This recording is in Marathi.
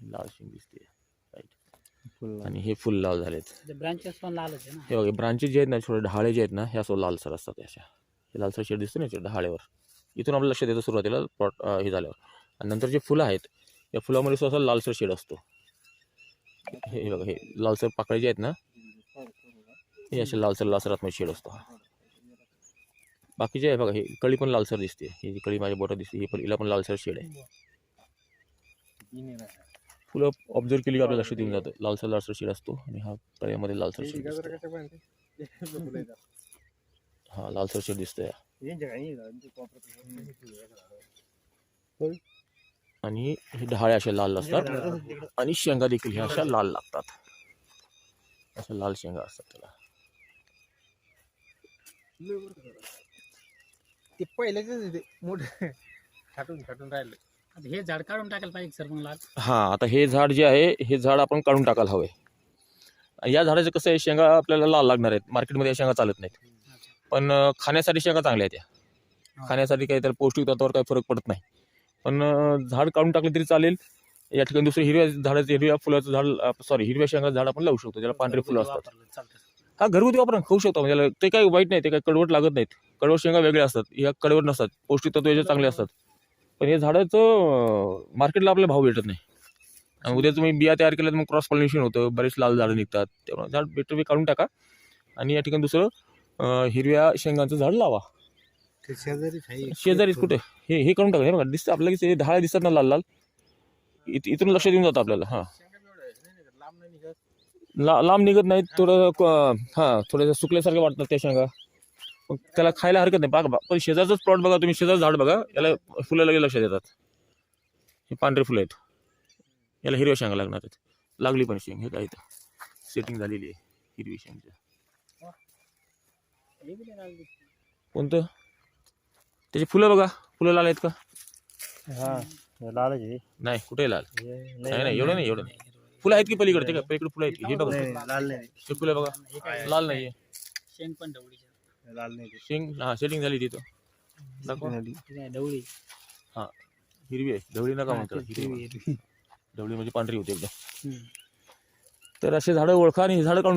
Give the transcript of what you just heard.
लाल शेंग दिसते. राईट फुल आणि हे फुल लाल झालेत. ब्रांचेस पण लालच आहे ना. हे बघा ब्रांचेस जे आहेत ना छोटे ढाळे जे आहेत ना ह्या असं लालसर असतात अशा. हे लालसर शेड दिसते ना ढाळेवर. इथून आपल्याला लक्षात येतं सुरुवातीला प्लॉट हे झाल्यावर. आणि नंतर जे फुलं आहेत या फुलामध्ये सुद्धा असा लालसर शेड असतो. हे हे बघा हे लालसर पाकळे जे आहेत ना हे असे लालसर लालसर आतमध्ये शेड असतो बाकीचे आहे बघा हे कळी पण लालसर दिसते. ही जी कळी माझ्या बोटात दिसते ही पण हिला पण लालसर शेड आहे. फुलं ऑब्झर्व केली की आपल्याला लक्षात येऊन जातं. लालसर लालसर शेड असतो आणि हा कळ्यामध्ये लालसर शेड दिसतो हा लालसर शेड दिसतोय. आणि हे ढाळे असे लाल असतात. आणि शेंगा देखील ह्या अशा लाल लागतात. अशा लाल शेंगा असतात त्याला. ते पहिल्याच मोठे. छाटून छाटून राहिलं. हे झाड काढून टाकायला पाहिजे सर मग लाल. हा आता हे झाड जे आहे हे झाड आपण काढून टाकायला हवंय या झाडाचं कसं आहे शेंगा आपल्याला लाल लागणार आहेत. मार्केटमध्ये या शेंगा चालत नाहीत. पण अं, खाण्यासाठी शेंगा चांगल्या आहेत या. खाण्यासाठी काही त्याला पौष्टिक तत्वावर काही फरक पडत नाही. पण अं, झाड काढून टाकलं तरी चालेल. या ठिकाणी दुसरं हिरव्या झाडाचं हिरव्या फुलाचं झाड सॉरी हिरव्या शेंगाचं झाड आपण लावू शकतो ज्याला पांढरे फुलं असतात. वापरलं चालतं हा घरगुती वापरून खाऊ शकतो. म्हणजे याला ते काही वाईट नाही ते काही कडवट लागत नाहीत. कडवट शेंगा वेगळ्या असतात. ह्या कडवट नसतात. पौष्टिक तत्व याचे चांगले असतात. पण हे झाडाचं मार्केटला आपल्याला भाव भेटत नाही. आणि उद्या तुम्ही बिया तयार केल्या तर मग क्रॉस पॉलिनेशन होतं बरेच लाल झाडं निघतात. त्यामुळे झाड बेटर काढून टाका. आणि या ठिकाणी दुसरं हिरव्या शेंगाचं झाड लावा. शेजारी शेजारीच कुठे? हे हे करून टाका. हे बघा दिसतं आपल्याला की ते ढाळे दिसतात ना लाल लाल इथ इथून लक्षात येऊन जातं आपल्याला हां. लांब नाही निघत. ला लांब निघत नाहीत थोडं हां थोडंसं सुकल्यासारखं वाटतात त्या शेंगा. मग त्याला खायला हरकत नाही. बघा पण शेजारचंच प्लॉट बघा तुम्ही शेजारचं झाड बघा. याला फुलं लगेच लक्षात येतात. हे पांढरे फुलं आहेत. याला हिरव्या शेंगा लागणार आहेत. लागली पण शेंग. हे काय इथं? सेटिंग झालेली आहे. हिरवी शेंगची हे लाल दिसतं. कोणतं? त्याची फुलं बघा. फुलं लाल आहेत का? हा आहे. नाही कुठे लाल. हे नाही नाही एवढं नाही एवढं नाही. फुलं आहेत की पलीकडे ते का पलीकडे फुलं आहेत की? हे बघा नाही, लाल नाही. हे फुलं बघा. हे काय? लाल नाही आहे शेंग पण लाल नाही ते. शेंग हां सेटिंग झाली तिथं दाखवा नदी. हे ढवळी हिरवी आहे ढवळी नका हा, म्हणतो हिरवी. ढवळी म्हणजे पांढरी होती एकदम. तर असे झाडं ओळखा आणि ही झाडं काढून टाका